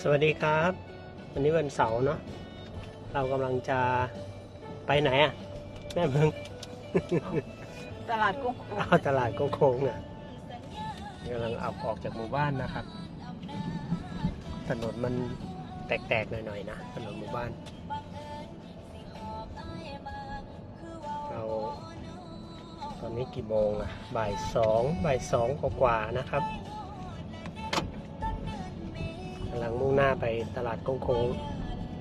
สวัสดีครับ วันนี้วันเสาร์เนาะเรากำลังจะไปไหนอะแม่เพิ่งตลาดกุ้งเอาตลาดโค้งๆอะกำลังเอาออกจากหมู่บ้านนะครับ ถนนมันแตกๆหน่อยๆนะถนนหมู่บ้าน เราตอนนี้กี่โมงอะบ่ายสองบ่ายสองกว่าๆนะครับ น้าไปตลาดโค้ง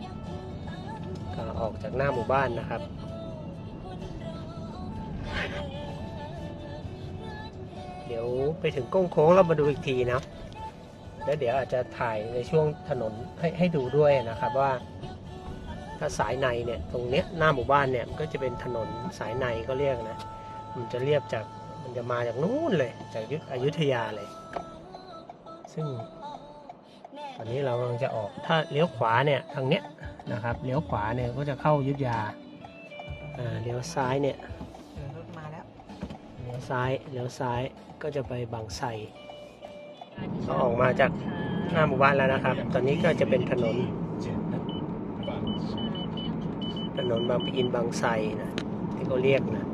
ๆก็ออกจากหน้าหมู่บ้านนะครับ เดี๋ยวไปถึงโก้งโค้งเรามาดูอีกทีนะ แล้วเดี๋ยวอาจจะถ่ายในช่วงถนนให้ให้ดูด้วยนะครับว่า ถ้าสายในเนี่ยตรงเนี้ยหน้าหมู่บ้านเนี่ยมันก็จะเป็นถนนสายในก็เรียกนะ มันจะเรียบจากมันจะมาจากนู้นเลย จากยุอยุธยาเลย ซึ่ง ตอนนี้เรากำลังจะออกถ้าเลี้ยวขวาเนี่ยทางเนี้ยนะครับเลี้ยวขวาเนี่ยก็จะเข้าอยุธยาอ่าเลี้ยวซ้ายเนี่ยเออรถมาแล้วเลี้ยวซ้ายเลี้ยวซ้ายก็จะไปบางไทรก็ออกมาจากหน้าหมู่บ้านแล้วนะครับ ตอนนี้ก็จะเป็นถนน ถนนบางปะอินบางไทรนะที่เขาเรียกนะ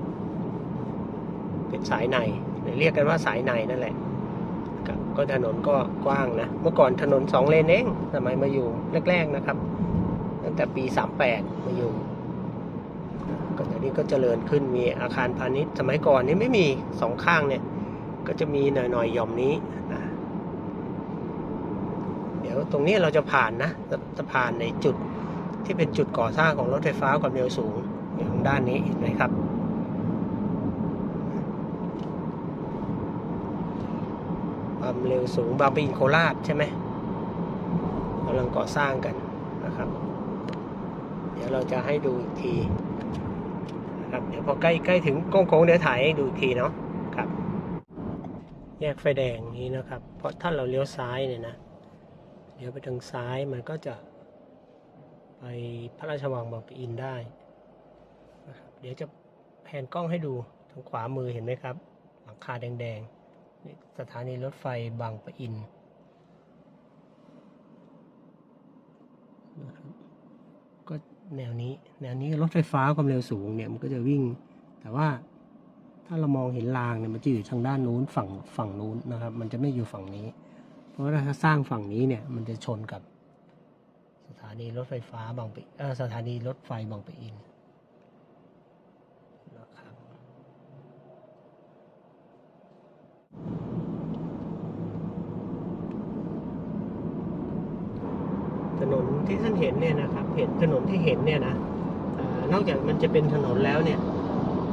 เป็นสายในหรือเรียกกันว่าสายในนั่นแหละ ครับก็ถนนก็กว้างนะ เมื่อก่อนถนนสองเลนเองสมัยมาอยู่แรกๆนะครับ ตั้งแต่ปี38มาอยู่ก็ตอนนี้ก็เจริญขึ้นมีอาคารพาณิชย์ สมัยก่อนนี่ไม่มีสองข้างเนี่ย ก็จะมีหน่อยๆหย่อมนี้นะเดี๋ยวตรงนี้เราจะผ่านนะจะจะผ่านในจุดที่เป็นจุดก่อสร้างของรถไฟฟ้าความเร็วสูงอยู่ทางด้านนี้เห็นไหมครับ ความเร็วสูงบางปะอินโคราชใช่ไหมกำลังก่อสร้างกันนะครับ เดี๋ยวเราจะให้ดูอีกทีนะครับเดี๋ยวพอใกล้ใกล้ถึงโค้งๆเดี๋ยวถ่ายให้ดูอีกทีเนาะครับ แยกไฟแดงนี้นะครับ เพราะถ้าเราเลี้ยวซ้ายเนี่ยนะเลี้ยวไปทางซ้ายมันก็จะไปพระราชวังบางปะอินได้นะครับเดี๋ยวจะแผนกล้องให้ดูทางขวามือเห็นไหมครับ หลังคาแดงๆ สถานีรถไฟบางปะอินนะครับก็แนวนี้ แนวนี้รถไฟฟ้าความเร็วสูงเนี่ยมันก็จะวิ่ง แต่ว่าถ้าเรามองเห็นรางเนี่ยมันจะอยู่ทางด้านนู้นฝั่งฝั่งนู้นนะครับ มันจะไม่อยู่ฝั่งนี้ เพราะว่าถ้าสร้างฝั่งนี้เนี่ยมันจะชนกับสถานีรถไฟฟ้าบางปะสถานีรถไฟบางปะอินนะครับ ถนนที่ท่าน เห็นเนี่ยนะครับเห็นถนนที่เห็นเนี่ยนะนอกจากมันจะเป็นถนนแล้วเนี่ย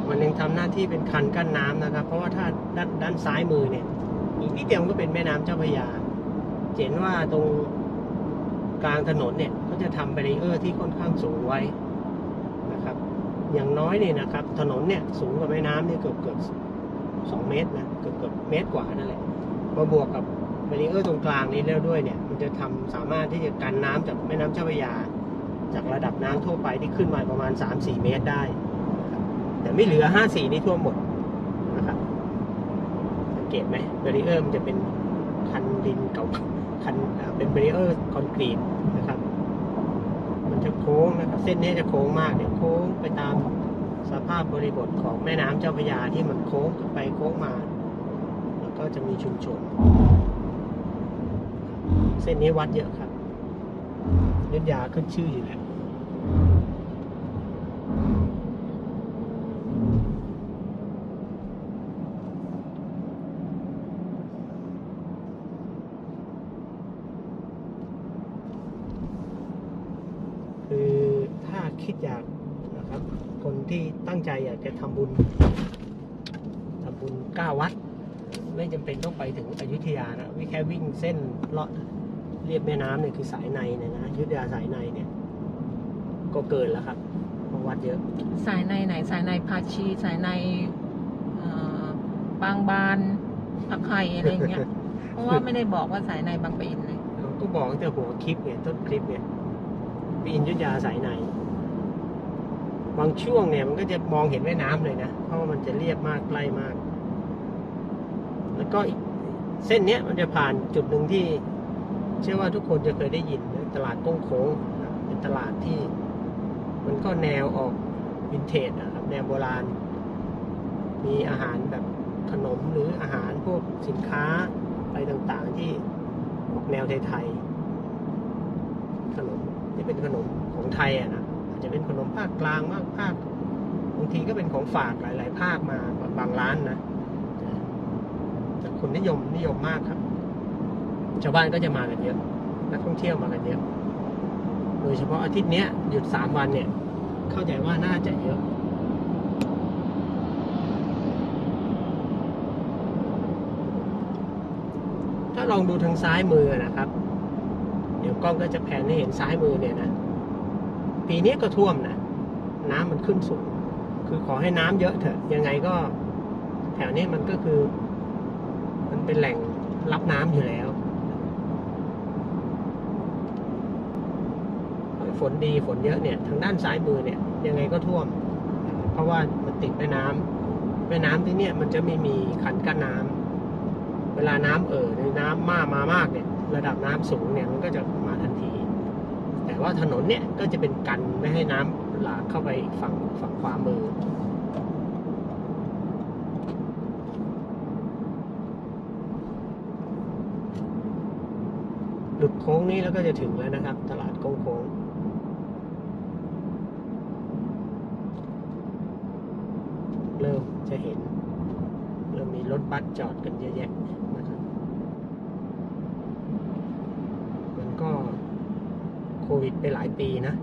มันยังทำหน้าที่เป็นคันกั้นน้ำนะครับ เพราะว่าถ้าด้านด้านซ้ายมือเนี่ยอีกนิดเดียวมันก็เป็นแม่น้ำเจ้าพระยาเห็นว่าตรงกลางถนนเนี่ยก็จะทำแบรีเออร์ที่ค่อนข้างสูงไว้นะครับ อย่างน้อยเนี่ยนะครับ ถนนเนี่ยสูงกว่าแม่น้ำเนี่ยเกือบเกือบสองเมตรนะเกือบเกือบเมตรกว่านั่นแหละมาบวกกับ บรีเออร์ตรงกลางนี้แล้วด้วยเนี่ย มันจะทำสามารถที่จะกันน้ำจากแม่น้ำเจ้าพระยา จากระดับน้ำทั่วไปที่ขึ้นมาประมาณ 3-4 เมตรได้ แต่ไม่เหลือ 5-4 นี่ท่วมหมดนะครับสังเกตไหมบรีเออร์มันจะเป็นคันดินเก่าคันเป็นบรีเออร์คอนกรีตนะครับ มันจะโค้งนะครับ เส้นนี้จะโค้งมากเนี่ยโค้งไปตามสภาพบริบทของแม่น้ำเจ้าพระยาที่มันโค้งไปโค้งมา แล้วก็จะมีชุมชน เส้นนี้วัดเยอะครับยุทธยาขึ้นชื่ออยู่แล้วคือถ้าคิดอยากนะครับ คนที่ตั้งใจอยากจะทำบุญทำบุญก้าวัด ไม่จำเป็นต้องไปถึงอยุธยานะวิแค่วิ่งเส้นเลาะเรียบแม่น้ำเนี่ยคือสายในเนี่ยนะอยุธยาสายในเนี่ย ก็เกินแล้วครับเพราะวัดเยอะสายในไหนสายในพาชีสายในเอ่อบางบานตะไคร่อะไรเงี้ย เพราะว่าไม่ได้บอกว่าสายในบางปะอินเลยเราก็บอกตั้งแต่หัวคลิปเนี่ยต้นคลิปเนี่ยปีนอยุธยาสายใน บางช่วงเนี่ยมันก็จะมองเห็นแม่น้ำเลยนะเพราะว่ามันจะเรียบมากใกล้มาก แล้วก็เส้นเนี้ยมันจะผ่านจุดหนึ่งที่ เชื่อว่าทุกคนจะเคยได้ยินตลาดโค้งโค้งเป็นตลาดที่ มันก็แนวออกวินเทจนะครับแนวโบราณ มีอาหารแบบขนมหรืออาหารพวกสินค้าอะไรต่างๆที่ออกแนวไทยๆขนมที่เป็นขนมของไทยอะนะอาจจะเป็นขนมภาคกลางบ้างภาคบางทีก็เป็นของฝากหลาย ๆ ภาคมาบางร้านนะ คนนิยมนิยมมากครับ ชาวบ้านก็จะมากันเยอะ นักท่องเที่ยวมากันเยอะ โดยเฉพาะอาทิตย์เนี้ยหยุดสามวันเนี่ย เข้าใจว่าน่าจะเยอะถ้าลองดูทางซ้ายมือนะครับ เดี๋ยวกล้องก็จะแผนให้เห็นซ้ายมือเนี่ยนะ ปีนี้ก็ท่วมนะ น้ำมันขึ้นสูง คือขอให้น้ำเยอะเถอะ ยังไงก็แถวนี้มันก็คือ เป็นแหล่งรับน้ำอยู่แล้วฝนดีฝนเยอะเนี่ยทางด้านซ้ายมือเนี่ยยังไงก็ท่วม เพราะว่ามันติดแม่น้ำแม่น้ำที่เนี่ยมันจะไม่มีคันกั้นน้ำเวลาน้ำเอ่อในน้ำมากมามากเนี่ยระดับน้ำสูงเนี่ยมันก็จะมาทันที แต่ว่าถนนเนี่ยก็จะเป็นกันไม่ให้น้ำหลากเข้าไปฝั่งฝั่งขวามือ หลุดโค้งนี้แล้วก็จะถึงแล้วนะครับ ตลาดโค้งโค้งเริ่มจะเห็น เริ่มมีรถบัสจอดกันเยอะแยะนะครับ มันก็โควิดไปหลายปีนะ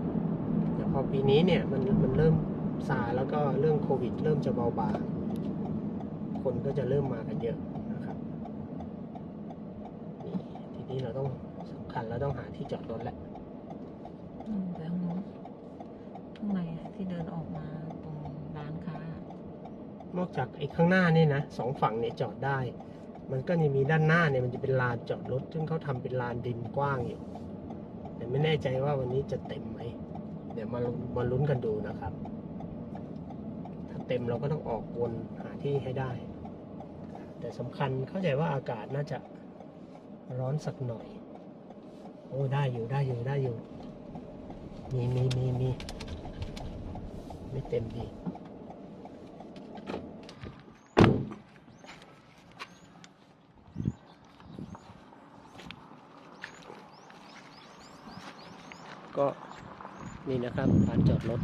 แต่พอปีนี้เนี่ยมันมันเริ่มซาแล้วก็เรื่องโควิด เริ่มจะเบาบางคนก็จะเริ่มมากันเยอะนะครับนี่ทีนี้เราต้อง คัญเราต้องหาที่จอดรถแหละอืมแต่ข้างนู้นข้างในอะที่เดินออกมาตรงร้านค้า นอกจากไอ้ข้างหน้านี่นะสองฝั่งเนี่ยจอดได้ มันก็ยังมีด้านหน้าเนี่ยมันจะเป็นลานจอดรถ ซึ่งเขาทำเป็นลานดินกว้างอยู่ แต่ไม่แน่ใจว่าวันนี้จะเต็มไหม เดี๋ยวมาลุ้นมาลุ้นกันดูนะครับ ถ้าเต็มเราก็ต้องออกวนหาที่ให้ได้ แต่สำคัญเข้าใจว่าอากาศน่าจะร้อนสักหน่อยโอ้ได้อยู่ได้อยู่ได้อยู่ มีมีมีมีไม่เต็มดีก็นี่นะครับลานจอดรถ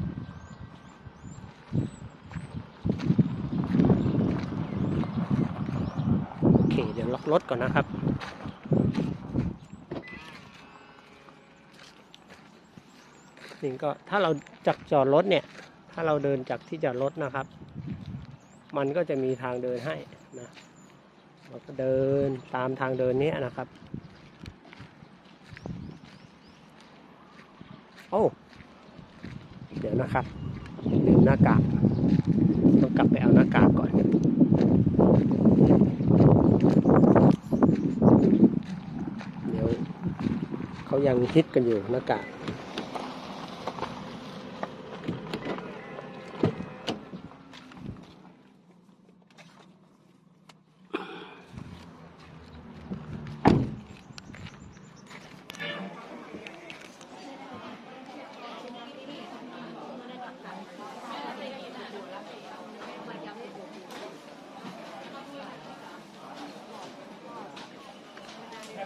โอเค เดี๋ยวล็อกรถก่อนนะครับ นี่ก็ถ้าเราจากจอดรถเนี่ย ถ้าเราเดินจากที่จอดรถนะครับ มันก็จะมีทางเดินให้นะเราก็เดินตามทางเดินนี้นะครับโอ้เดี๋ยวนะครับลืมหน้ากากต้องกลับไปเอาหน้ากากก่อนเดี๋ยวเขายังฮิตกันอยู่หน้ากาก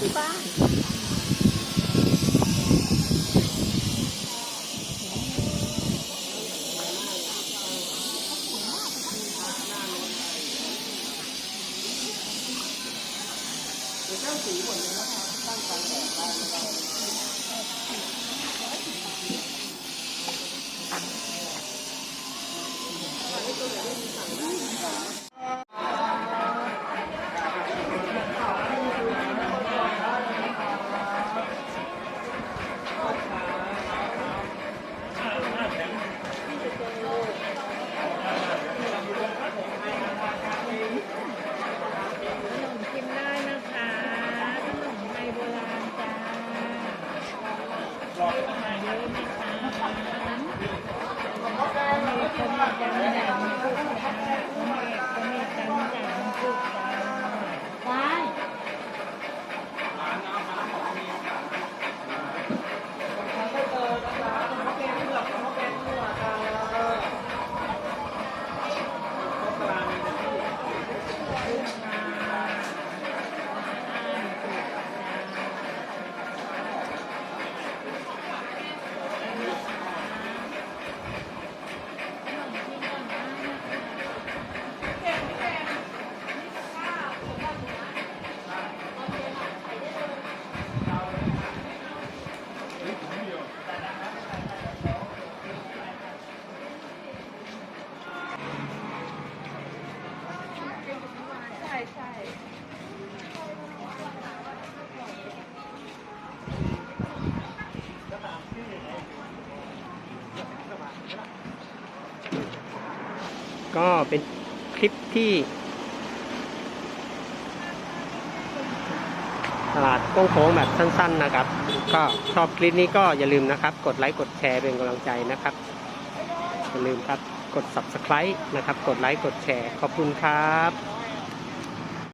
Diba? ก็เป็นคลิปที่ ตลาดโค้งๆแบบสั้น ๆนะครับ ก็ชอบคลิปนี้ก็อย่าลืมนะครับ กดไลค์กดแชร์เป็นกำลังใจนะครับ อย่าลืมครับกด subscribe นะครับ กดไลค์กดแชร์ขอบคุณครับ